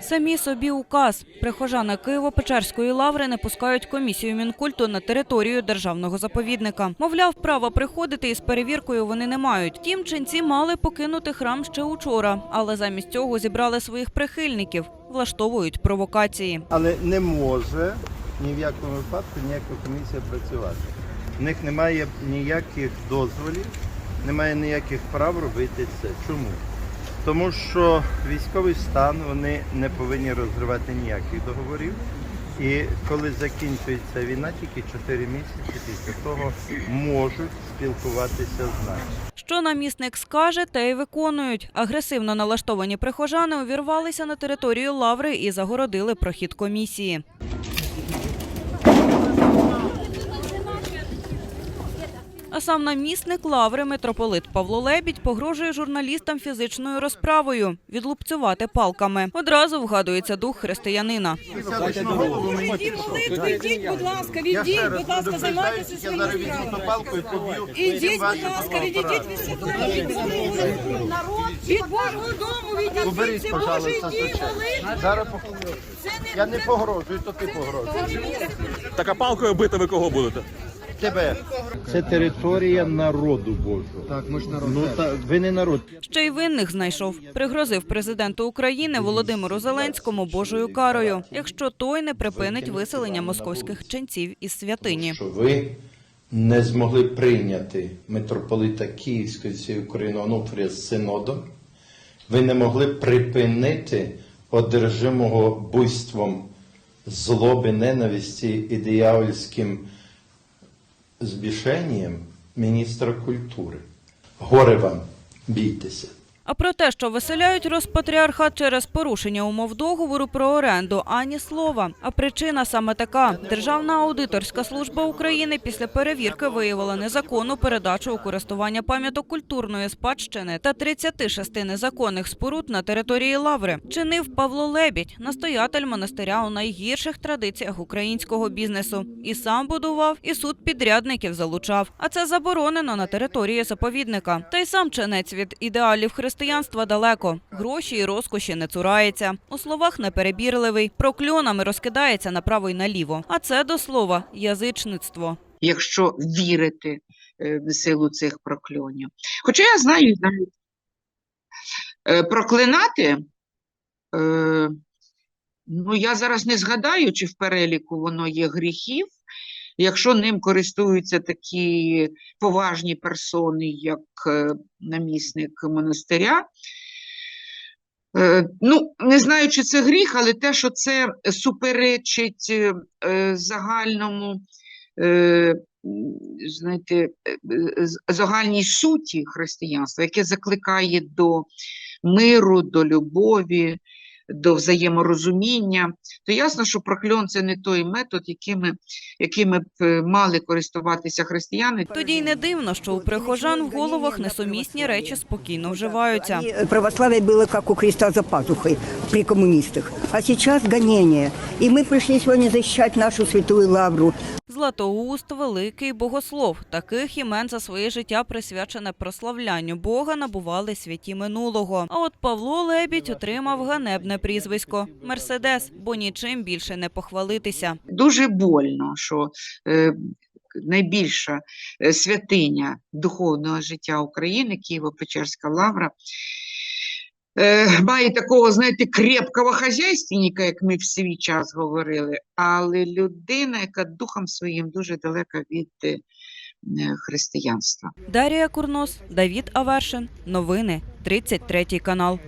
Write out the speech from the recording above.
Самі собі указ. Прихожани Києво-Печерської лаври не пускають комісію Мінкульту на територію державного заповідника. Мовляв, права приходити із перевіркою вони не мають. Втім, ченці мали покинути храм ще учора, але замість цього зібрали своїх прихильників, влаштовують провокації. але не може ні в якому випадку ніяка комісія працювати. В них немає ніяких дозволів, немає ніяких прав робити це. Чому? Тому що військовий стан вони не повинні розривати ніяких договорів. І коли закінчується війна, тільки 4 місяці після того можуть спілкуватися з нами. Що намісник скаже, те й виконують. Агресивно налаштовані прихожани увірвалися на територію лаври і загородили прохід комісії. А сам намісник лаври митрополит Павло Лебідь погрожує журналістам фізичною розправою відлупцювати палками. Одразу вгадується дух християнина. Відійдіть, будь ласка, відійдіть, будь ласка, займайтеся своїми справами. Ідіть, будь ласка, відійдіть від святого від Божого дому, відійдіть, це Божий дім, молитва. Я не погрожую, то ти погрожуєш. Так а палкою бити ви кого будете? Тебе. Це територія народу Божого. Так, ми ж народ. Ну, та, ви не народ. Ще й винних знайшов. Пригрозив президенту України Володимиру Зеленському Божою карою, якщо той не припинить виселення московських ченців із святині. що ви не змогли прийняти митрополита Київської цієї України Онуфрія з синодом, ви не могли припинити одержимого буйством злоби, ненависті і диявольським збішенням міністра культури. Горе вам, бійтеся. А про те, що виселяють Роспатріархат через порушення умов договору про оренду, ані слова. А причина саме така: Державна аудиторська служба України після перевірки виявила незаконну передачу у користування пам'яток культурної спадщини та 36 незаконних споруд на території Лаври. Чинив Павло Лебідь, настоятель монастиря у найгірших традиціях українського бізнесу. І сам будував, і суд підрядників залучав. А це заборонено на території заповідника. Та й сам ченець від ідеалів християнства далеко. Гроші і розкоші не цурається. У словах неперебірливий, прокльонами розкидається направо й наліво. А це до слова язичництво. якщо вірити е, в силу цих прокльонів. Хоча я знаю навіть е, проклинати, е, ну я зараз не згадаю, чи в переліку воно є гріхів, якщо ним користуються такі поважні персони, як е, намісник монастиря. Е, Ну, не знаю, чи це гріх, але те, що це суперечить е, загальному знаєте, загальній суті християнства, яке закликає до миру, до любові, до взаєморозуміння, то ясно, що прокльон це не той метод, якими, якими б е, мали користуватися християни. Тоді й не дивно, що у прихожан в головах несумісні речі спокійно вживаються. И Православие было как у Христа за пазухой при коммунистах. А сейчас гонение. И мы пришли сегодня защищать нашу святую лавру. Златоуст, великий богослов. Таких імен за своє життя присвячене прославлянню Бога набували святі минулого. А от Павло Лебідь отримав ганебне прізвисько Мерседес, бо нічим більше не похвалитися. Дуже больно, що е, найбільша е, святиня духовного життя України, Києво-Печерська лавра, е, має такого, знаєте, крепкого хазяйственника, як ми в свій час говорили, але людина, яка духом своїм дуже далека від християнства. Дарія Курнос, Давід Авершин. Новини 33 канал.